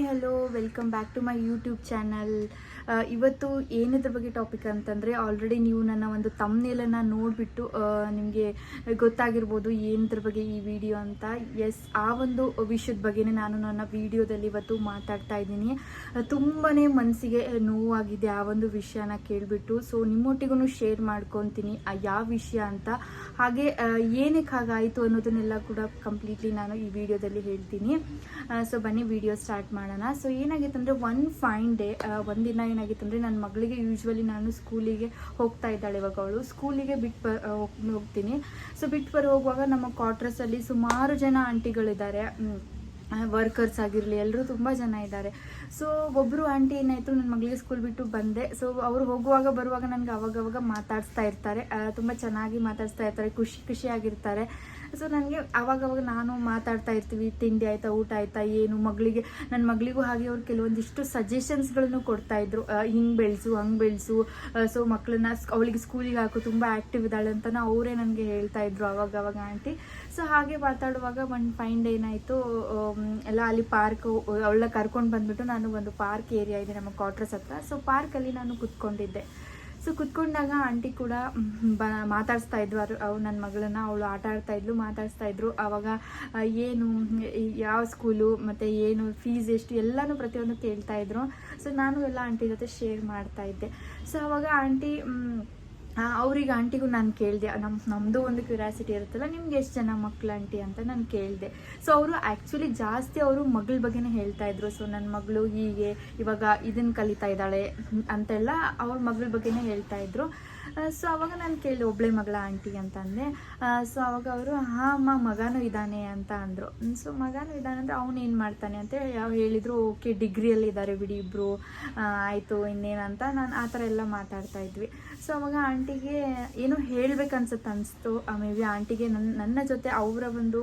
Hi, hello, welcome back to my YouTube channel. ಇವತ್ತು ಏನಿದ್ರ ಬಗ್ಗೆ ಟಾಪಿಕ್ ಅಂತಂದರೆ ಆಲ್ರೆಡಿ ನೀವು ನನ್ನ ಒಂದು ತಮ್ನೇಲನ್ನು ನೋಡಿಬಿಟ್ಟು ನಿಮಗೆ ಗೊತ್ತಾಗಿರ್ಬೋದು ಏನಿದ್ರ ಬಗ್ಗೆ ಈ ವಿಡಿಯೋ ಅಂತ. ಎಸ್ ಆ ಒಂದು ವಿಷಯದ ಬಗ್ಗೆನೇ ನಾನು ನನ್ನ ವಿಡಿಯೋದಲ್ಲಿ ಇವತ್ತು ಮಾತಾಡ್ತಾ ಇದ್ದೀನಿ. ತುಂಬಾ ಮನಸ್ಸಿಗೆ ನೋವಾಗಿದೆ ಆ ಒಂದು ವಿಷಯನ ಕೇಳಿಬಿಟ್ಟು. ಸೊ ನಿಮ್ಮೊಟ್ಟಿಗೂ ಶೇರ್ ಮಾಡ್ಕೊತೀನಿ ಯಾವ ವಿಷಯ ಅಂತ. ಹಾಗೆ ಏನಕ್ಕೆ ಹಾಗಾಯಿತು ಅನ್ನೋದನ್ನೆಲ್ಲ ಕೂಡ ಕಂಪ್ಲೀಟ್ಲಿ ನಾನು ಈ ವಿಡಿಯೋದಲ್ಲಿ ಹೇಳ್ತೀನಿ. ಸೊ ಬನ್ನಿ, ವಿಡಿಯೋ ಸ್ಟಾರ್ಟ್ ಮಾಡೋಣ ಸೊ ಏನಾಗಿತ್ತು ಅಂದರೆ ಒನ್ ಫೈನ್ ಡೇ ಒಂದಿನ ಏನಾಗಿತ್ತು ಅಂದರೆ ನನ್ನ ಮಗಳಿಗೆ ಯೂಶ್ವಲಿ ನಾನು ಸ್ಕೂಲಿಗೆ ಹೋಗ್ತಾ ಇದ್ದಾಳೆ ಇವಾಗ ಅವಳು. ಸ್ಕೂಲಿಗೆ ಬಿಟ್ಟು ಹೋಗ್ತೀನಿ. ಸೊ ಬಿಟ್ಟು ಬರೋ, ಹೋಗುವಾಗ ನಮ್ಮ ಕ್ವಾರ್ಟರ್ಸಲ್ಲಿ ಸುಮಾರು ಜನ ಆಂಟಿಗಳಿದ್ದಾರೆ ವರ್ಕರ್ಸ್ ಆಗಿರಲಿ ಎಲ್ಲರೂ ತುಂಬ ಜನ ಇದ್ದಾರೆ. ಸೊ ಒಬ್ಬರು ಆಂಟಿ ಏನಾಯಿತು ನನ್ನ ಮಗಳಿಗೆ ಸ್ಕೂಲ್ ಬಿಟ್ಟು ಬಂದೆ. ಸೊ ಅವರು ಹೋಗುವಾಗ, ಬರುವಾಗ ನನಗೆ ಅವಾಗವಾಗ ಮಾತಾಡಿಸ್ತಾ ಇರ್ತಾರೆ. ತುಂಬ ಚೆನ್ನಾಗಿ ಮಾತಾಡಿಸ್ತಾ ಇರ್ತಾರೆ, ಖುಷಿ ಖುಷಿಯಾಗಿರ್ತಾರೆ. ಸೊ ನನಗೆ ಅವಾಗವಾಗ ನಾನು ಮಾತಾಡ್ತಾ ಇರ್ತೀವಿ, ತಿಂಡಿ ಆಯಿತಾ, ಊಟ ಆಯಿತಾ, ಏನು, ಮಗಳಿಗೆ ನನ್ನ ಮಗಳಿಗೂ ಹಾಗೆ ಅವ್ರು ಕೆಲವೊಂದಿಷ್ಟು ಸಜೆಷನ್ಸ್ಗಳನ್ನು ಕೊಡ್ತಾ ಇದ್ರು. ಹಿಂಗೆ ಬೆಳೆಸು, ಹಂಗೆ ಬೆಳೆಸು. ಸೊ ಮಕ್ಕಳನ್ನ ಅವಳಿಗೆ ಸ್ಕೂಲಿಗೆ ಹಾಕು, ತುಂಬ ಆ್ಯಕ್ಟಿವ್ ಇದ್ದಾಳೆ ಅಂತ ಅವರೇ ನನಗೆ ಹೇಳ್ತಾ ಇದ್ರು ಅವಾಗ ಆಂಟಿ ಸೊ ಹಾಗೆ ಮಾತಾಡುವಾಗ ಒಂದು ಫೈನ್ ಡೇ ಏನಾಯಿತು ಎಲ್ಲ ಅಲ್ಲಿ ಪಾರ್ಕ್ ಅವಳ ಕರ್ಕೊಂಡು ಬಂದ್ಬಿಟ್ಟು ನಾನು ಒಂದು ಪಾರ್ಕ್ ಏರಿಯಾ ಇದೆ ನಮ್ಮ ಕ್ವಾರ್ಟರ್ಸ್ ಹತ್ರ. ಸೊ ಪಾರ್ಕಲ್ಲಿ ನಾನು ಕುತ್ಕೊಂಡಿದ್ದೆ. ಸೊ ಕುತ್ಕೊಂಡಾಗ ಆಂಟಿ ಕೂಡ ಬ, ಮಾತಾಡಿಸ್ತಾ ಅವ್ರು ಅವ್ರು ನನ್ನ ಮಗಳನ್ನ ಅವಳು ಆಟ ಆಡ್ತಾ ಇದ್ಲು, ಮಾತಾಡಿಸ್ತಾ ಇದ್ರು. ಆವಾಗ ಏನು ಯಾವ ಸ್ಕೂಲು ಮತ್ತು ಏನು ಫೀಸ್ ಎಷ್ಟು, ಎಲ್ಲನೂ ಪ್ರತಿಯೊಂದು ಕೇಳ್ತಾ ಇದ್ರು. ಸೊ ನಾನು ಎಲ್ಲ ಆಂಟಿ ಜೊತೆ ಶೇರ್ ಮಾಡ್ತಾ ಇದ್ದೆ. ಸೊ ಅವಾಗ ಆಂಟಿ ಅವ್ರಿಗೆ ಆಂಟಿಗೂ ನಾನು ಕೇಳಿದೆ ನಮ್ಮ ನಮ್ಮದು ಒಂದು ಕ್ಯೂರಿಯಾಸಿಟಿ ಇರುತ್ತಲ್ಲ, ನಿಮ್ಗೆ ಎಷ್ಟು ಜನ ಮಕ್ಳು ಆಂಟಿ ಅಂತ ನಾನು ಕೇಳಿದೆ. ಸೊ ಅವರು ಆ್ಯಕ್ಚುಲಿ ಜಾಸ್ತಿ ಅವರು ಮಗಳ ಬಗ್ಗೆನೇ ಹೇಳ್ತಾ ಇದ್ರು. ಸೊ ನನ್ನ ಮಗಳು ಹೀಗೆ, ಇವಾಗ ಇದನ್ನು ಕಲಿತಾ ಇದ್ದಾಳೆ ಅಂತೆಲ್ಲ ಅವ್ರ ಮಗಳ ಬಗ್ಗೆನೇ ಹೇಳ್ತಾ ಇದ್ರು. ಸೊ ಅವಾಗ ನಾನು ಕೇಳಿದೆ, ಒಬ್ಳೆ ಮಗಳ ಆಂಟಿ? ಅಂತ ಅಂದೆ. ಸೊ ಅವಾಗ ಅವರು, ಹಾ, ಅಮ್ಮ, ಮಗನೂ ಇದ್ದಾನೆ ಅಂತ ಅಂದರು. ಸೊ ಮಗನೂ ಇದ್ದಾನೆ ಅಂದರೆ ಅವನು ಏನು ಮಾಡ್ತಾನೆ ಅಂತ ಯಾವ ಹೇಳಿದ್ರು, ಓಕೆ ಡಿಗ್ರಿಯಲ್ಲಿ ಇದ್ದಾರೆ ಬಿಡಿ ಇಬ್ಬರು ಆಯಿತು, ಇನ್ನೇನಂತ. ನಾನು ಆ ಥರ ಎಲ್ಲ ಮಾತಾಡ್ತಾ ಇದ್ವಿ. ಸೊ ಅವಾಗ ಆಂಟಿಗೆ ಏನೋ ಹೇಳ್ಬೇಕನ್ಸುತ್ತೆ ಅನಿಸ್ತು. ಮೇ ಬಿ ಆಂಟಿಗೆ ನನ್ನ ನನ್ನ ಜೊತೆ ಅವರ ಒಂದು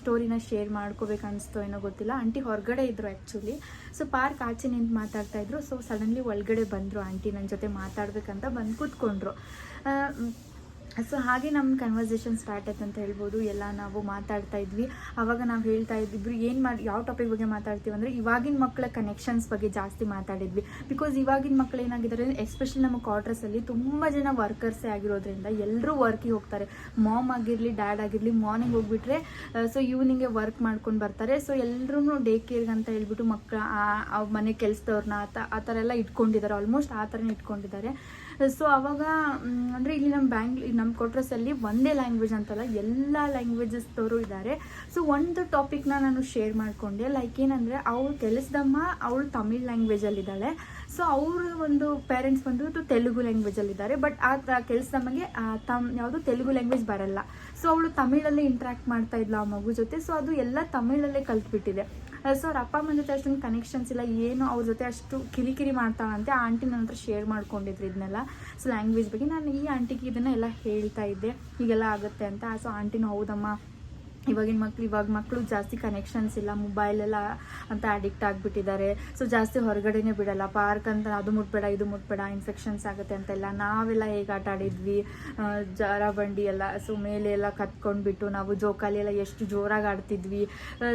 ಸ್ಟೋರಿನ ಶೇರ್ ಮಾಡ್ಕೋಬೇಕು ಅನಿಸ್ತು ಏನೋ ಗೊತ್ತಿಲ್ಲ. ಆಂಟಿ ಹೊರಗಡೆ ಇದ್ದರು ಆ್ಯಕ್ಚುಲಿ ಸೊ ಪಾರ್ಕ್ ಆಚೆ ನಿಂತು ಮಾತಾಡ್ತಾ ಇದ್ರು. ಸೊ ಸಡನ್ಲಿ ಒಳಗಡೆ ಬಂದರು. ಆಂಟಿ ನನ್ನ ಜೊತೆ ಮಾತಾಡಬೇಕಂತ ಬಂದು ಕೂತ್ಕೊಂಡ್ರು. ಸೊ ಹಾಗೆ ನಮ್ಮ ಕನ್ವರ್ಸೇಷನ್ ಸ್ಟಾರ್ಟ್ ಆಯ್ತು ಅಂತ ಹೇಳ್ಬೋದು. ಎಲ್ಲ ನಾವು ಮಾತಾಡ್ತಾ ಇದ್ವಿ. ಆವಾಗ ನಾವು ಹೇಳ್ತಾ ಇದ್ದಿಬ್ರು ಏನು ಮಾಡಿ, ಯಾವ ಟಾಪಿಕ್ ಬಗ್ಗೆ ಮಾತಾಡ್ತೀವಿ ಅಂದರೆ ಇವಾಗಿನ ಮಕ್ಕಳ ಕನೆಕ್ಷನ್ಸ್ ಬಗ್ಗೆ ಜಾಸ್ತಿ ಮಾತಾಡಿದ್ವಿ. ಬಿಕಾಸ್ ಇವಾಗಿನ ಮಕ್ಕಳು ಏನಾಗಿದ್ದಾರೆ ಎಸ್ಪೆಷಲಿ ನಮ್ಮ ಕ್ವಾರ್ಟರ್ಸಲ್ಲಿ ತುಂಬ ಜನ ವರ್ಕರ್ಸೇ ಆಗಿರೋದ್ರಿಂದ ಎಲ್ಲರೂ ವರ್ಕಿಗೆ ಹೋಗ್ತಾರೆ. ಮಾಮ್ ಆಗಿರಲಿ ಡ್ಯಾಡ್ ಆಗಿರಲಿ ಮಾರ್ನಿಂಗ್ ಹೋಗ್ಬಿಟ್ರೆ ಸೊ ಈವ್ನಿಂಗೆ ವರ್ಕ್ ಮಾಡ್ಕೊಂಡು ಬರ್ತಾರೆ. ಸೊ ಎಲ್ಲರೂ ಡೇ ಕೇರ್ಗೆ ಅಂತ ಹೇಳ್ಬಿಟ್ಟು ಮಕ್ಕಳ ಮನೆ ಕೆಲಸದವ್ರನ್ನ ಆ ಆ ಥರ ಎಲ್ಲ ಇಟ್ಕೊಂಡಿದ್ದಾರೆ. ಆಲ್ಮೋಸ್ಟ್ ಆ ಥರನೇ ಇಟ್ಕೊಂಡಿದ್ದಾರೆ. ಸೊ ಅವಾಗ ಅಂದರೆ ಇಲ್ಲಿ ನಮ್ಮ ಬ್ಯಾಂಗ್ ನಮ್ಮ ಕ್ವಾರ್ಟರ್ಸಲ್ಲಿ ಒಂದೇ ಲ್ಯಾಂಗ್ವೇಜ್ ಅಂತಲ್ಲ ಎಲ್ಲ ಲ್ಯಾಂಗ್ವೇಜಸ್ದವರು ಇದ್ದಾರೆ ಸೊ ಒಂದು ಟಾಪಿಕ್ನ ನಾನು ಶೇರ್ ಮಾಡಿಕೊಂಡೆ. ಲೈಕ್ ಏನಂದರೆ, ಅವಳು ಕೆಲಸದಮ್ಮ ಅವಳು ತಮಿಳ್ ಲ್ಯಾಂಗ್ವೇಜಲ್ಲಿದ್ದಾಳೆ ಸೊ ಅವರು ಒಂದು ಪೇರೆಂಟ್ಸ್ ಬಂದು ತೆಲುಗು ಲ್ಯಾಂಗ್ವೇಜಲ್ಲಿದ್ದಾರೆ ಬಟ್ ಆ ಕೆಲಸದಮ್ಮಗೆ ತಮ್, ಯಾವುದು ತೆಲುಗು ಲ್ಯಾಂಗ್ವೇಜ್ ಬರಲ್ಲ. ಸೊ ಅವಳು ತಮಿಳಲ್ಲೇ ಇಂಟ್ರ್ಯಾಕ್ಟ್ ಮಾಡ್ತಾ ಇದ್ಲು ಆ ಮಗು ಜೊತೆ. ಸೊ ಅದು ಎಲ್ಲ ತಮಿಳಲ್ಲೇ ಕಲ್ತ್ಬಿಟ್ಟಿದೆ. ಸೊ ಅವ್ರ ಅಪ್ಪ ಅಮ್ಮನ ಜೊತೆ ಅಷ್ಟೊಂದು ಕನೆಕ್ಷನ್ಸ್ ಇಲ್ಲ. ಏನು ಅವ್ರ ಜೊತೆ ಅಷ್ಟು ಕಿರಿಕಿರಿ ಮಾಡ್ತಾಳಂತೆ ಆ ಆಂಟಿ ನನ್ನ ಹತ್ರ ಶೇರ್ ಮಾಡ್ಕೊಂಡಿದ್ರು ಇದನ್ನೆಲ್ಲ ಸೊ ಲ್ಯಾಂಗ್ವೇಜ್ ಬಗ್ಗೆ ನಾನು ಈ ಆಂಟಿಗೆ ಇದನ್ನ ಎಲ್ಲ ಹೇಳ್ತಾ ಇದ್ದೆ. ಹೀಗೆಲ್ಲ ಆಗುತ್ತೆ ಅಂತ. ಸೊ ಆಂಟಿನೂ ಹೌದಮ್ಮ ಇವಾಗಿನ ಮಕ್ಳು, ಇವಾಗ ಮಕ್ಕಳು ಜಾಸ್ತಿ ಕನೆಕ್ಷನ್ಸ್ ಇಲ್ಲ ಮೊಬೈಲೆಲ್ಲ ಅಂತ ಅಡಿಕ್ಟ್ ಆಗಿಬಿಟ್ಟಿದ್ದಾರೆ. ಸೊ ಜಾಸ್ತಿ ಹೊರಗಡೆನೇ ಬಿಡಲ್ಲ. ಪಾರ್ಕ್ ಅಂತ ಅದು ಮುಟ್ಬೇಡ, ಇದು ಮುಟ್ಬೇಡ ಇನ್ಫೆಕ್ಷನ್ಸ್ ಆಗುತ್ತೆ ಅಂತೆಲ್ಲ ನಾವೆಲ್ಲ ಹೇಗೆ ಆಟ ಆಡಿದ್ವಿ. ಜಾರ ಬಂಡಿ ಎಲ್ಲ ಸೊ ಮೇಲೆ ಎಲ್ಲ ಕತ್ಕೊಂಡ್ಬಿಟ್ಟು ನಾವು ಜೋಕಾಲಿ ಎಲ್ಲ ಎಷ್ಟು ಜೋರಾಗಿ ಆಡ್ತಿದ್ವಿ.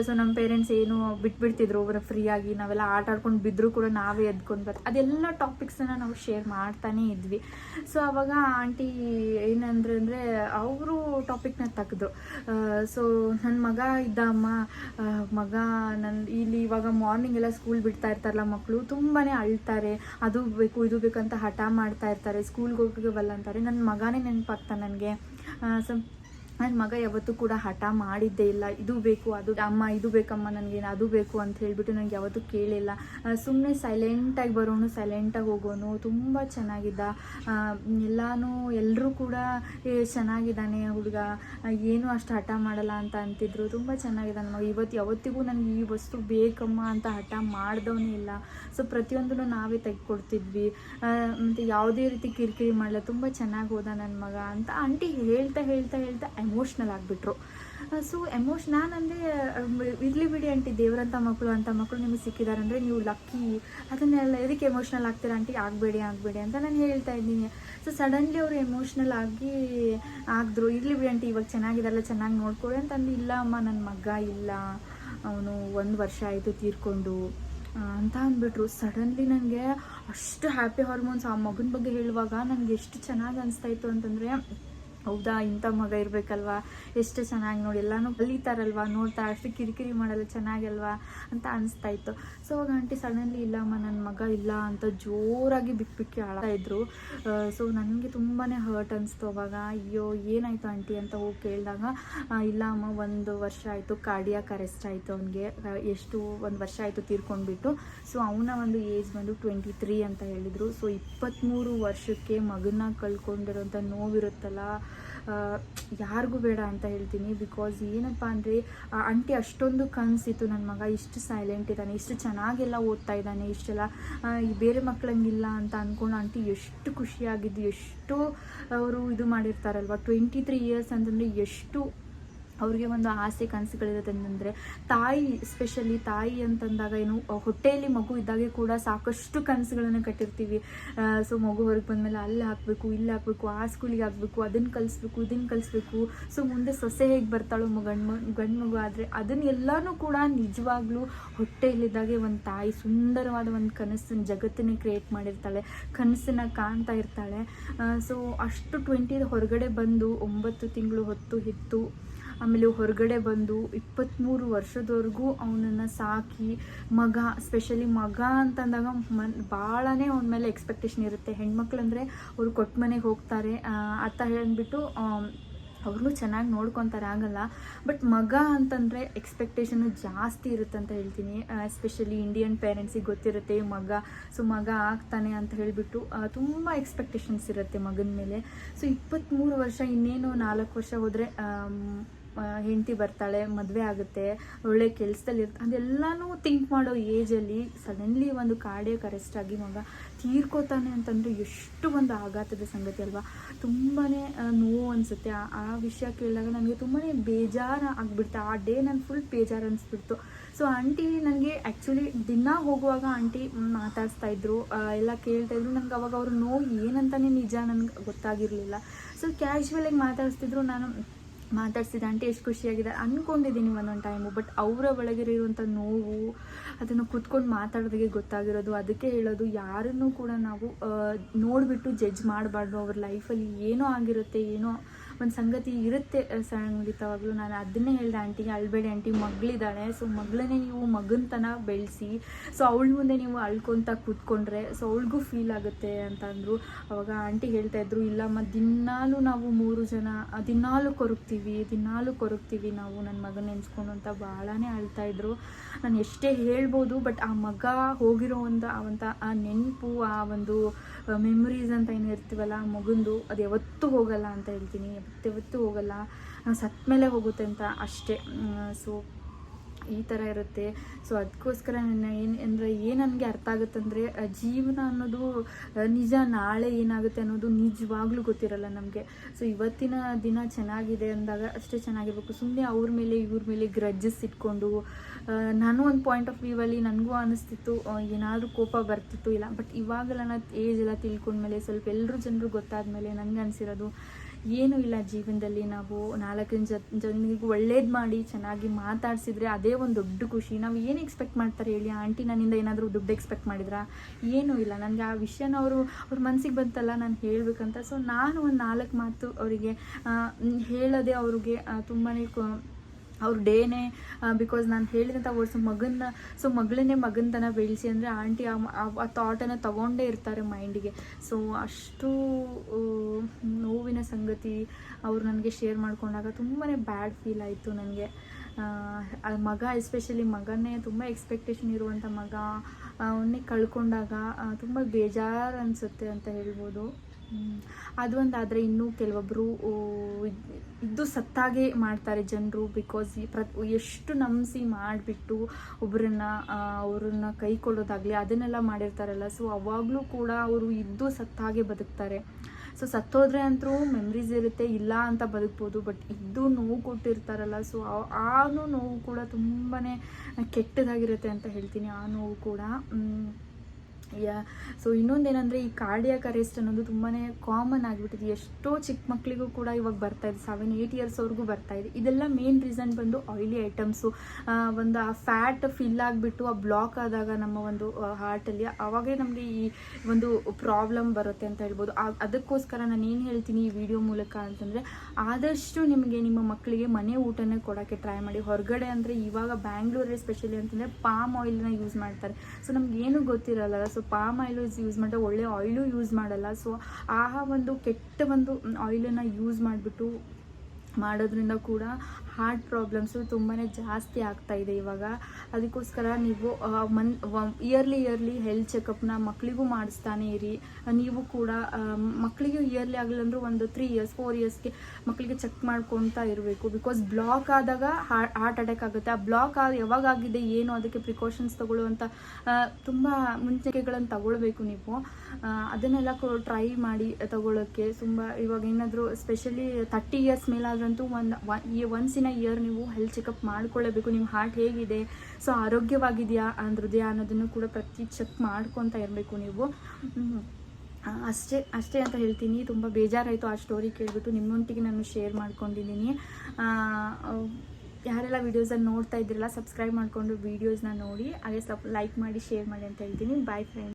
ಸೊ ನಮ್ಮ ಪೇರೆಂಟ್ಸ್ ಏನು ಬಿಟ್ಬಿಡ್ತಿದ್ರು. ಒಬ್ಬರು ಫ್ರೀಯಾಗಿ ನಾವೆಲ್ಲ ಆಟ ಆಡ್ಕೊಂಡು ಬಿದ್ದರೂ ಕೂಡ ನಾವೇ ಎದ್ಕೊಂಡು ಬರ್ತೀವಿ ಅದೆಲ್ಲ ಟಾಪಿಕ್ಸನ್ನು ನಾವು ಶೇರ್ ಮಾಡ್ತಾನೇ ಇದ್ವಿ. ಸೊ ಅವಾಗ ಆಂಟಿ ಏನಂದ್ರೆ ಅಂದರೆ ಅವರು ಟಾಪಿಕ್ನ ತೆಗೆದು. ಸೊ ನನ್ನ ಮಗ ಇದ್ದ ಅಮ್ಮ ಮಗ ನನ್ನ ಇಲ್ಲಿ ಇವಾಗ ಮಾರ್ನಿಂಗ್ ಎಲ್ಲ ಸ್ಕೂಲ್ ಬಿಡ್ತಾ ಇರ್ತಾರಲ್ಲ ಮಕ್ಕಳು ತುಂಬಾ ಅಳ್ತಾರೆ. ಅದು ಬೇಕು, ಇದು ಬೇಕಂತ ಹಠ ಮಾಡ್ತಾ ಇರ್ತಾರೆ. ಸ್ಕೂಲ್ಗೆ ಹೋಗಲ್ಲ ಅಂತಾರೆ. ನನ್ನ ಮಗನೇ ನೆನಪಾಗ್ತಾನೆ ನನಗೆ. ಸೊ ನನ್ನ ಮಗ ಯಾವತ್ತೂ ಕೂಡ ಹಠ ಮಾಡಿದ್ದೇ ಇಲ್ಲ. ಇದು ಬೇಕು, ಅದು ಅಮ್ಮ ಇದು ಬೇಕಮ್ಮ, ನನಗೆ ಅದು ಬೇಕು ಅಂತ ಹೇಳಿಬಿಟ್ಟು ನನಗೆ ಯಾವತ್ತೂ ಕೇಳಿಲ್ಲ. ಸುಮ್ಮನೆ ಸೈಲೆಂಟಾಗಿ ಬರೋನು ಸೈಲೆಂಟಾಗಿ ಹೋಗೋನು, ತುಂಬ ಚೆನ್ನಾಗಿದ್ದ. ಎಲ್ಲನೂ ಎಲ್ಲರೂ ಕೂಡ ಚೆನ್ನಾಗಿದ್ದಾನೆ ಹುಡುಗ ಏನು ಅಷ್ಟು ಹಠ ಮಾಡಲ್ಲ ಅಂತ ಅಂತಿದ್ರು. ತುಂಬ ಚೆನ್ನಾಗಿದ್ದಾನೆ ಮಗ. ಇವತ್ತು ಯಾವತ್ತಿಗೂ ನನಗೆ ಈ ವಸ್ತು ಬೇಕಮ್ಮ ಅಂತ ಹಠ ಮಾಡ್ದವನೇ ಇಲ್ಲ. ಸೊ ಪ್ರತಿಯೊಂದನ್ನು ನಾವೇ ತೆಗೆದುಕೊಡ್ತಿದ್ವಿ. ಮತ್ತು ಯಾವುದೇ ರೀತಿ ಕಿರಿಕಿರಿ ಮಾಡಲ್ಲ ತುಂಬ ಚೆನ್ನಾಗಿ ಹೋದ ನನ್ನ ಮಗ ಅಂತ ಆಂಟಿ ಹೇಳ್ತಾ ಹೇಳ್ತಾ ಹೇಳ್ತಾ ಎಮೋಷ್ನಲ್ ಆಗಿಬಿಟ್ರು. ಸೊ ಎಮೋಷ್ ನಾನಂದರೆ ಇರಲಿ ಬಿಡಿ ಆಂಟಿ ದೇವರಂಥ ಮಕ್ಕಳು ಅಂಥ ಮಕ್ಕಳು ನಿಮಗೆ ಸಿಕ್ಕಿದ್ದಾರೆ ಅಂದರೆ ನೀವು ಲಕ್ಕಿ ಅದನ್ನೆಲ್ಲ ಎದಕ್ಕೆ ಎಮೋಷ್ನಲ್ ಆಗ್ತೀರಾ ಆಂಟಿ? ಆಗಬೇಡಿ ಆಗಬೇಡಿ ಅಂತ ನಾನು ಹೇಳ್ತಾ ಇದ್ದೀನಿ. ಸೊ ಸಡನ್ಲಿ ಅವರು ಎಮೋಷ್ನಲ್ ಆಗಿ ಆಗಿದ್ರು. ಇರಲಿ ಬಿಡಿ ಆಂಟಿ, ಇವಾಗ ಚೆನ್ನಾಗಿದಲ್ಲ ಚೆನ್ನಾಗಿ ನೋಡ್ಕೊಳ್ಳಿ ಅಂತಂದು, ಇಲ್ಲ ಅಮ್ಮ ನನ್ನ ಮಗ ಇಲ್ಲ. ಅವನು ಒಂದು ವರ್ಷ ಆಯಿತು ತೀರ್ಕೊಂಡು. ಅಂತ ಅಂದ್ಬಿಟ್ರು. ಸಡನ್ಲಿ ನನಗೆ ಅಷ್ಟು ಹ್ಯಾಪಿ ಹಾರ್ಮೋನ್ಸ್ ಆ ಮಗನ ಬಗ್ಗೆ ಹೇಳುವಾಗ ನನಗೆ ಎಷ್ಟು ಚೆನ್ನಾಗಿ ಅನಿಸ್ತಾಯಿತ್ತು ಅಂತಂದರೆ ಹೌದಾ, ಇಂಥ ಮಗ ಇರಬೇಕಲ್ವಾ? ಎಷ್ಟು ಚೆನ್ನಾಗಿ ನೋಡಿ, ಎಲ್ಲನೂ ಕಲಿತಾರಲ್ವಾ? ನೋಡ್ತಾ, ಅಷ್ಟು ಕಿರಿಕಿರಿ ಮಾಡಲ್ಲ ಚೆನ್ನಾಗಲ್ವಾ? ಅಂತ ಅನಿಸ್ತಾ ಇತ್ತು. ಸೊ ಅವಾಗ ಆಂಟಿ ಸಡನ್ಲಿ ಇಲ್ಲಮ್ಮ ನನ್ನ ಮಗ ಇಲ್ಲ ಅಂತ ಜೋರಾಗಿ ಬಿಕ್ಕಿ ಬಿಕ್ಕಿ ಆಳ್ತಾ ಇದ್ರು ಸೊ ನನಗೆ ತುಂಬಾ ಹರ್ಟ್ ಅನಿಸ್ತು ಅವಾಗ. ಅಯ್ಯೋ, ಏನಾಯಿತು ಆಂಟಿ ಅಂತ ಹೋಗಿ ಕೇಳಿದಾಗ ಇಲ್ಲ ಅಮ್ಮ ಒಂದು ವರ್ಷ ಆಯಿತು ಕಾರ್ಡಿಯಾಕ್ ಅರೆಸ್ಟ್ ಆಯಿತು ಅವನಿಗೆ. ಎಷ್ಟು, ಒಂದು ವರ್ಷ ಆಯಿತು ತೀರ್ಕೊಂಡ್ಬಿಟ್ಟು. ಸೊ ಅವನ ಒಂದು ಏಜ್ ಬಂದು ಟ್ವೆಂಟಿ ತ್ರೀ ಅಂತ ಹೇಳಿದರು. ಸೊ ಇಪ್ಪತ್ತ್ಮೂರು ವರ್ಷಕ್ಕೆ ಮಗನ ಕಳ್ಕೊಂಡಿರೋಂಥ ನೋವಿರುತ್ತಲ್ಲ ಯಾರಿಗೂ ಬೇಡ ಅಂತ ಹೇಳ್ತೀನಿ. ಬಿಕಾಸ್ ಏನಪ್ಪ ಅಂದರೆ ಆಂಟಿ ಅಷ್ಟೊಂದು ಕನಸಿತ್ತು ನನ್ನ ಮಗ. ಇಷ್ಟು ಸೈಲೆಂಟ್ ಇದ್ದಾನೆ, ಇಷ್ಟು ಚೆನ್ನಾಗೆಲ್ಲ ಓದ್ತಾ ಇದ್ದಾನೆ, ಇಷ್ಟೆಲ್ಲ ಈ ಬೇರೆ ಮಕ್ಕಳಂಗಿಲ್ಲ ಅಂತ ಅಂದ್ಕೊಂಡು ಆಂಟಿ ಎಷ್ಟು ಖುಷಿಯಾಗಿದ್ದು, ಎಷ್ಟು ಅವರು ಇದು ಮಾಡಿರ್ತಾರಲ್ವ? ಟ್ವೆಂಟಿ ತ್ರೀ ಇಯರ್ಸ್ ಅಂತಂದರೆ ಎಷ್ಟು ಅವ್ರಿಗೆ ಒಂದು ಆಸೆ ಕನಸುಗಳಿರುತ್ತೆ ಅಂತಂದರೆ ತಾಯಿ ಸ್ಪೆಷಲಿ ತಾಯಿ ಅಂತಂದಾಗ ಏನು ಹೊಟ್ಟೆಯಲ್ಲಿ ಮಗು ಇದ್ದಾಗೆ ಕೂಡ ಸಾಕಷ್ಟು ಕನಸುಗಳನ್ನು ಕಟ್ಟಿರ್ತೀವಿ. ಸೊ ಮಗು ಹೊರಗೆ ಬಂದಮೇಲೆ ಅಲ್ಲಿ ಹಾಕಬೇಕು, ಇಲ್ಲಿ ಹಾಕಬೇಕು, ಆ ಸ್ಕೂಲಿಗೆ ಹಾಕಬೇಕು, ಅದನ್ನು ಕಲಿಸ್ಬೇಕು, ಇದನ್ನು ಕಲಿಸ್ಬೇಕು. ಸೊ ಮುಂದೆ ಸೊಸೆ ಹೇಗೆ ಬರ್ತಾಳೋ ಗಂಡು ಗಂಡು ಮಗು ಆದರೆ ಅದನ್ನೆಲ್ಲನೂ ಕೂಡ ನಿಜವಾಗ್ಲೂ ಹೊಟ್ಟೆಯಲ್ಲಿದ್ದಾಗೆ ಒಂದು ತಾಯಿ ಸುಂದರವಾದ ಒಂದು ಕನಸಿನ ಜಗತ್ತನ್ನೇ ಕ್ರಿಯೇಟ್ ಮಾಡಿರ್ತಾಳೆ, ಕನಸನ್ನ ಕಾಣ್ತಾ ಇರ್ತಾಳೆ. ಸೊ ಅಷ್ಟು ಟ್ವೆಂಟಿ ಹೊರಗಡೆ ಬಂದು ಒಂಬತ್ತು ತಿಂಗಳು ಹೊತ್ತು ಹೆತ್ತು ಆಮೇಲೆ ಹೊರಗಡೆ ಬಂದು ಇಪ್ಪತ್ತ್ಮೂರು ವರ್ಷದವರೆಗೂ ಅವನನ್ನು ಸಾಕಿ ಮಗ ಸ್ಪೆಷಲಿ ಮಗ ಅಂತಂದಾಗ ಮನ್ ಭಾಳನೇ ಅವನ ಮೇಲೆ ಎಕ್ಸ್ಪೆಕ್ಟೇಷನ್ ಇರುತ್ತೆ. ಹೆಣ್ಮಕ್ಳಂದರೆ ಅವರು ಕೊಟ್ಟ ಮನೆಗೆ ಹೋಗ್ತಾರೆ. ಅಂತ ಹೇಳಿಬಿಟ್ಟು ಅವ್ರನ್ನೂ ಚೆನ್ನಾಗಿ ನೋಡ್ಕೊತಾರೆ, ಆಗಲ್ಲ. ಬಟ್ ಮಗ ಅಂತಂದರೆ ಎಕ್ಸ್ಪೆಕ್ಟೇಷನು ಜಾಸ್ತಿ ಇರುತ್ತೆ ಅಂತ ಹೇಳ್ತೀನಿ. ಎಸ್ಪೆಷಲಿ ಇಂಡಿಯನ್ ಪೇರೆಂಟ್ಸಿಗೆ ಗೊತ್ತಿರುತ್ತೆ, ಮಗ, ಸೊ ಮಗ ಆಗ್ತಾನೆ ಅಂತ ಹೇಳಿಬಿಟ್ಟು ತುಂಬ ಎಕ್ಸ್ಪೆಕ್ಟೇಷನ್ಸ್ ಇರುತ್ತೆ ಮಗನ ಮೇಲೆ. ಸೊ ಇಪ್ಪತ್ತ್ಮೂರು ವರ್ಷ ಇನ್ನೇನು ನಾಲ್ಕು ವರ್ಷ ಹೋದರೆ ಹೆಂಡತಿ ಬರ್ತಾಳೆ, ಮದುವೆ ಆಗುತ್ತೆ, ಒಳ್ಳೆ ಕೆಲಸದಲ್ಲಿ ಇರ್ತ ಅದೆಲ್ಲನೂ ಥಿಂಕ್ ಮಾಡೋ ಏಜಲ್ಲಿ ಸಡನ್ಲಿ ಒಂದು ಕಾರ್ಡಿಯಕ್ ಅರೆಸ್ಟ್ ಆಗಿ ಮಗ ತೀರ್ಕೋತಾನೆ ಅಂತಂದರೆ ಎಷ್ಟು ಒಂದು ಆಘಾತದ ಸಂಗತಿ ಅಲ್ವಾ? ತುಂಬಾ ನೋವು ಅನಿಸುತ್ತೆ. ಆ ವಿಷಯ ಕೇಳಿದಾಗ ನನಗೆ ತುಂಬಾ ಬೇಜಾರು ಆಗಿಬಿಡ್ತು. ಆ ಡೇ ನಾನು ಫುಲ್ ಬೇಜಾರು ಅನಿಸ್ಬಿಡ್ತು. ಸೊ ಆಂಟಿ ನನಗೆ ಆ್ಯಕ್ಚುಲಿ ದಿನ ಹೋಗುವಾಗ ಆಂಟಿ ಮಾತಾಡಿಸ್ತಾ ಇದ್ರು. ಎಲ್ಲ ಕೇಳ್ತಾ ಇದ್ರು. ನನಗೆ ಅವಾಗ ಅವ್ರ ನೋವು ಏನಂತಾನೆ ನಿಜ ನನಗೆ ಗೊತ್ತಾಗಿರಲಿಲ್ಲ. ಸೊ ಕ್ಯಾಶುವಲಾಗಿ ಮಾತಾಡಿಸ್ತಿದ್ರು. ನಾನು ಮಾತಾಡ್ಸಿದ್ದೆ ಆಂಟಿ ಎಷ್ಟು ಖುಷಿಯಾಗಿದೆ. ಅಂದ್ಕೊಂಡಿದ್ದೀನಿ ಒಂದೊಂದು ಟೈಮು ಬಟ್ ಅವರ ಒಳಗಿರುವಂಥ ನೋವು, ಅದನ್ನು ಕೂತ್ಕೊಂಡು ಮಾತಾಡೋದಕ್ಕೆ ಗೊತ್ತಾಗಿರೋದು, ಅದಕ್ಕೆ ಹೇಳೋದು, ಯಾರನ್ನೂ ಕೂಡ ನಾವು ನೋಡಿಬಿಟ್ಟು ಜಡ್ಜ್ ಮಾಡಬಾರ್ದು. ಅವ್ರ ಲೈಫಲ್ಲಿ ಏನೋ ಆಗಿರುತ್ತೆ, ಏನೋ ಒಂದು ಸಂಗತಿ ಇರುತ್ತೆ ಸಂಗೀತವಾಗ್ಲೂ ನಾನು ಅದನ್ನೇ ಹೇಳಿದೆ ಆಂಟಿಗೆ ಅಳ್ಬೇಡಿ ಆಂಟಿ, ಮಗಳಿದ್ದಾಳೆ. ಸೊ, ಮಗಳನ್ನೇ ನೀವು ಮಗನ ತನ ಬೆಳೆಸಿ, ಸೊ, ಅವಳ ಮುಂದೆ ನೀವು ಅಳ್ಕೊತ ಕೂತ್ಕೊಂಡ್ರೆ, ಸೊ, ಅವಳಿಗೂ ಫೀಲ್ ಆಗುತ್ತೆ ಅಂತ ಅಂದರು. ಅವಾಗ ಆಂಟಿ ಹೇಳ್ತಾ ಇದ್ರು ಇಲ್ಲಮ್ಮ ದಿನಾಲೂ ನಾವು ಮೂರು ಜನ ದಿನಾಲು ಕೊರಗ್ತೀವಿ, ದಿನಾಲೂ ಕೊರಗ್ತೀವಿ ನಾವು ನನ್ನ ಮಗನ ನೆನೆಸ್ಕೊಂಡು ಅಂತ ಭಾಳನೇ ಅಳ್ತಾ ಇದ್ರು. ನಾನು ಎಷ್ಟೇ ಹೇಳ್ಬೋದು, ಬಟ್ ಆ ಮಗ ಹೋಗಿರೋ ಒಂದು ಒಂಥ ಆ ನೆನಪು, ಆ ಒಂದು ಮೆಮೊರೀಸ್ ಅಂತ ಏನು ಇರ್ತೀವಲ್ಲ, ಆ ಮಗಂದು, ಅದು ಯಾವತ್ತೂ ಹೋಗಲ್ಲ ಅಂತ ಹೇಳ್ತೀನಿ. ಯಾವತ್ತೂ ಹೋಗಲ್ಲ. ಸತ್ತ ಮೇಲೆ ಹೋಗುತ್ತೆ ಅಂತ ಅಷ್ಟೇ. ಸೊ ಈ ಥರ ಇರುತ್ತೆ. ಸೊ ಅದಕ್ಕೋಸ್ಕರ ನನ್ನ ಏನು, ಅಂದರೆ ಏನು ನನಗೆ ಅರ್ಥ ಆಗುತ್ತಂದರೆ ಜೀವನ ಅನ್ನೋದು ನಿಜ ನಾಳೆ ಏನಾಗುತ್ತೆ ಅನ್ನೋದು ನಿಜವಾಗ್ಲೂ ಗೊತ್ತಿರಲ್ಲ ನಮಗೆ. ಸೊ ಇವತ್ತಿನ ದಿನ ಚೆನ್ನಾಗಿದೆ ಅಂದಾಗ ಅಷ್ಟೇ ಚೆನ್ನಾಗಿರ್ಬೇಕು. ಸುಮ್ಮನೆ ಅವ್ರ ಮೇಲೆ, ಇವ್ರ ಮೇಲೆ ಗ್ರಜ್ಜಸ್ ಇಟ್ಕೊಂಡು ನಾನು ಒಂದು ಪಾಯಿಂಟ್ ಆಫ್ ವ್ಯೂವಲ್ಲಿ ನನಗೂ ಅನಿಸ್ತಿತ್ತು ಏನಾದರೂ ಕೋಪ ಬರ್ತಿತ್ತು, ಇಲ್ಲ. ಬಟ್ ಇವಾಗೆಲ್ಲ ನಾನು ಏಜ್ ಎಲ್ಲ ತಿಳ್ಕೊಂಡ್ಮೇಲೆ ಸ್ವಲ್ಪ ಎಲ್ಲರೂ ಜನರು ಗೊತ್ತಾದ್ಮೇಲೆ ನನಗೆ ಅನಿಸಿರೋದು ಏನೂ ಇಲ್ಲ ಜೀವನದಲ್ಲಿ. ನಾವು ನಾಲ್ಕು ಜನ ಜನರಿಗೆ ಒಳ್ಳೇದು ಮಾಡಿ, ಚೆನ್ನಾಗಿ ಮಾತಾಡಿಸಿದ್ರೆ ಅದೇ ಒಂದು ದೊಡ್ಡ ಖುಷಿ. ನಾವು ಏನು ಎಕ್ಸ್ಪೆಕ್ಟ್ ಮಾಡ್ತಾರೆ ಹೇಳಿ? ಆಂಟಿ ನನ್ನಿಂದ ಏನಾದರೂ ದುಡ್ಡು ಎಕ್ಸ್ಪೆಕ್ಟ್ ಮಾಡಿದ್ರಾ? ಏನೂ ಇಲ್ಲ. ನನಗೆ ಆ ವಿಷಯನ ಅವರು, ಅವ್ರ ಮನಸ್ಸಿಗೆ ಬಂತಲ್ಲ ನಾನು ಹೇಳಬೇಕಂತ. ಸೊ ನಾನು ಒಂದು ನಾಲ್ಕು ಮಾತು ಅವರಿಗೆ ಹೇಳೋದೇ ಅವ್ರಿಗೆ ತುಂಬಾ ಅವ್ರ ಡೇನೇ ಬಿಕಾಸ್ ನಾನು ಹೇಳಿದಂಥ ವರ್ಡ್ಸ್ ಮಗನ್ನ ಸೊ ಮಗಳನ್ನೇ ಮಗನ ಬೆಳೆಸಿ ಅಂದರೆ ಆಂಟಿ ಆ ಥಾಟನ್ನು ತಗೊಂಡೇ ಇರ್ತಾರೆ ಮೈಂಡಿಗೆ ಸೊ ಅಷ್ಟು ನೋವಿನ ಸಂಗತಿ ಅವರು ನನಗೆ ಶೇರ್ ಮಾಡ್ಕೊಂಡಾಗ ತುಂಬಾ ಬ್ಯಾಡ್ ಫೀಲ್ ಆಯಿತು ನನಗೆ. ಮಗ ಎಸ್ಪೆಷಲಿ ಮಗನೇ ತುಂಬ ಎಕ್ಸ್ಪೆಕ್ಟೇಷನ್ ಇರುವಂಥ ಮಗ ಅವನ್ನೇ ಕಳ್ಕೊಂಡಾಗ ತುಂಬ ಬೇಜಾರು ಅನಿಸುತ್ತೆ ಅಂತ ಹೇಳ್ಬೋದು. ಹ್ಮ್. ಅದು ಆದರೆ ಇನ್ನೂ ಕೆಲವೊಬ್ಬರು ಇದ್ದು ಸತ್ತಾಗೆ ಮಾಡ್ತಾರೆ ಜನರು ಬಿಕಾಸ್ ಪ್ರ ಎಷ್ಟು ನಂಬಿಸಿ ಮಾಡಿಬಿಟ್ಟು ಒಬ್ಬರನ್ನ ಅವ್ರನ್ನ ಕೈ ಅದನ್ನೆಲ್ಲ ಮಾಡಿರ್ತಾರಲ್ಲ ಸೊ ಅವಾಗಲೂ ಕೂಡ ಅವರು ಇದ್ದು ಸತ್ತಾಗೆ ಬದುಕ್ತಾರೆ. ಸೊ ಸತ್ತೋದ್ರೆ ಅಂತೂ ಮೆಮ್ರೀಸ್ ಇರುತ್ತೆ, ಇಲ್ಲ ಅಂತ ಬದುಕ್ಬೋದು ಬಟ್ ಇದ್ದು ನೋವು ಕೊಟ್ಟಿರ್ತಾರಲ್ಲ ಸೊ ಆ ನೋವು ಕೂಡ ತುಂಬಾ ಕೆಟ್ಟದಾಗಿರುತ್ತೆ ಅಂತ ಹೇಳ್ತೀನಿ, ಆ ನೋವು ಕೂಡ. ಯಾ ಸೊ ಇನ್ನೊಂದೇನೆಂದರೆ ಈ ಕಾರ್ಡಿಯಾಕ್ ಅರೆಸ್ಟ್ ಅನ್ನೋದು ತುಂಬಾ ಕಾಮನ್ ಆಗಿಬಿಟ್ಟಿದೆ. ಎಷ್ಟೋ ಚಿಕ್ಕ ಮಕ್ಕಳಿಗೂ ಕೂಡ ಇವಾಗ ಬರ್ತಾ ಇದೆ ಸೆವೆನ್ ಏಯ್ಟ್ ಇಯರ್ಸ್ವರೆಗೂ ಬರ್ತಾ ಇದೆ. ಇದೆಲ್ಲ ಮೇನ್ ರೀಸನ್ ಬಂದು ಆಯಿಲಿ ಐಟಮ್ಸು ಒಂದು ಆ ಫ್ಯಾಟ್ ಫಿಲ್ ಆಗಿಬಿಟ್ಟು, ಆ ಬ್ಲಾಕ್ ಆದಾಗ ನಮ್ಮ ಒಂದು ಹಾರ್ಟಲ್ಲಿ ಆವಾಗೇ ನಮಗೆ ಈ ಒಂದು ಪ್ರಾಬ್ಲಮ್ ಬರುತ್ತೆ ಅಂತ ಹೇಳ್ಬೋದು. ಅದಕ್ಕೋಸ್ಕರ ನಾನು ಏನು ಹೇಳ್ತೀನಿ ಈ ವಿಡಿಯೋ ಮೂಲಕ ಅಂತಂದರೆ, ಆದಷ್ಟು ನಿಮಗೆ ನಿಮ್ಮ ಮಕ್ಕಳಿಗೆ ಮನೆ ಊಟನೇ ಕೊಡೋಕ್ಕೆ ಟ್ರೈ ಮಾಡಿ. ಹೊರಗಡೆ ಅಂದರೆ ಇವಾಗ ಬ್ಯಾಂಗ್ಳೂರಲ್ಲಿ ಸ್ಪೆಷಲಿ ಅಂತಂದರೆ ಪಾಮ್ ಆಯಿಲ್ನ ಯೂಸ್ ಮಾಡ್ತಾರೆ. ಸೊ ನಮ್ಗೆ ಏನು ಗೊತ್ತಿರಲ್ಲ ಸೊ ಪಾಮ್ ಆಯಿಲ್ ಯೂಸ್ ಮಾಡಿದ್ರೆ ಒಳ್ಳೆ ಆಯಿಲು ಯೂಸ್ ಮಾಡಲ್ಲ. ಸೊ ಆ ಒಂದು ಕೆಟ್ಟ ಒಂದು ಆಯಿಲನ್ನು ಯೂಸ್ ಮಾಡಿಬಿಟ್ಟು ಮಾಡೋದ್ರಿಂದ ಕೂಡ ಹಾರ್ಟ್ ಪ್ರಾಬ್ಲಮ್ಸು ತುಂಬಾ ಜಾಸ್ತಿ ಆಗ್ತಾ ಇದೆ ಇವಾಗ. ಅದಕ್ಕೋಸ್ಕರ ನೀವು ಮನ್ ಇಯರ್ಲಿ ಇಯರ್ಲಿ ಹೆಲ್ತ್ ಚೆಕಪ್ನ ಮಕ್ಕಳಿಗೂ ಮಾಡಿಸ್ತಾನೆ ಇರಿ. ನೀವು ಕೂಡ ಮಕ್ಕಳಿಗೆ ಇಯರ್ಲಿ ಆಗಲಿಲ್ಲ ಒಂದು ತ್ರೀ ಇಯರ್ಸ್ ಫೋರ್ ಇಯರ್ಸ್ಗೆ ಮಕ್ಕಳಿಗೆ ಚೆಕ್ ಮಾಡ್ಕೊತಾ ಇರಬೇಕು. ಬಿಕಾಸ್ ಬ್ಲಾಕ್ ಆದಾಗ ಹಾರ್ಟ್ ಅಟ್ಯಾಕ್ ಆಗುತ್ತೆ. ಆ ಬ್ಲಾಕ್ ಆದ ಯಾವಾಗ ಆಗಿದೆ ಏನು, ಅದಕ್ಕೆ ಪ್ರಿಕಾಷನ್ಸ್ ತಗೊಳ್ಳುವಂಥ ತುಂಬ ಮುಂಚೆಗಳನ್ನು ತಗೊಳ್ಬೇಕು ನೀವು. ಅದನ್ನೆಲ್ಲ ಟ್ರೈ ಮಾಡಿ ತಗೊಳ್ಳೋಕ್ಕೆ ತುಂಬ ಇವಾಗ ಏನಾದರೂ ಸ್ಪೆಷಲಿ ತರ್ಟಿ ಇಯರ್ಸ್ ಮೇಲಾದ್ರಂತೂ ಒಂದು ಒನ್ಸ್ ಇನ್ ಇಯರ್ ನೀವು ಹೆಲ್ತ್ ಚೆಕಪ್ ಮಾಡ್ಕೊಳ್ಳಬೇಕು ನಿಮ್ಮ ಹಾರ್ಟ್ ಹೇಗಿದೆ ಸೊ ಆರೋಗ್ಯವಾಗಿದೆಯಾ ಹೃದಯ ಅನ್ನೋದನ್ನು ಕೂಡ ಪ್ರತಿ ಚೆಕ್ ಮಾಡ್ಕೊತಾ ಇರಬೇಕು ನೀವು. ಅಷ್ಟೇ ಅಷ್ಟೇ ಅಂತ ಹೇಳ್ತೀನಿ. ತುಂಬ ಬೇಜಾರಾಯಿತು ಆ ಸ್ಟೋರಿ ಕೇಳಿಬಿಟ್ಟು. ನಿಮ್ಮೊಟ್ಟಿಗೆ ನಾನು ಶೇರ್ ಮಾಡ್ಕೊಂಡಿದ್ದೀನಿ. ಯಾರೆಲ್ಲ ವೀಡಿಯೋಸಲ್ಲಿ ನೋಡ್ತಾ ಇದ್ದಿರಲ್ಲ ಸಬ್ಸ್ಕ್ರೈಬ್ ಮಾಡಿಕೊಂಡು ವೀಡಿಯೋಸ್ನ ನೋಡಿ, ಹಾಗೆ ಸ್ವಲ್ಪ ಲೈಕ್ ಮಾಡಿ ಶೇರ್ ಮಾಡಿ ಅಂತ ಹೇಳ್ತೀನಿ. Boy friend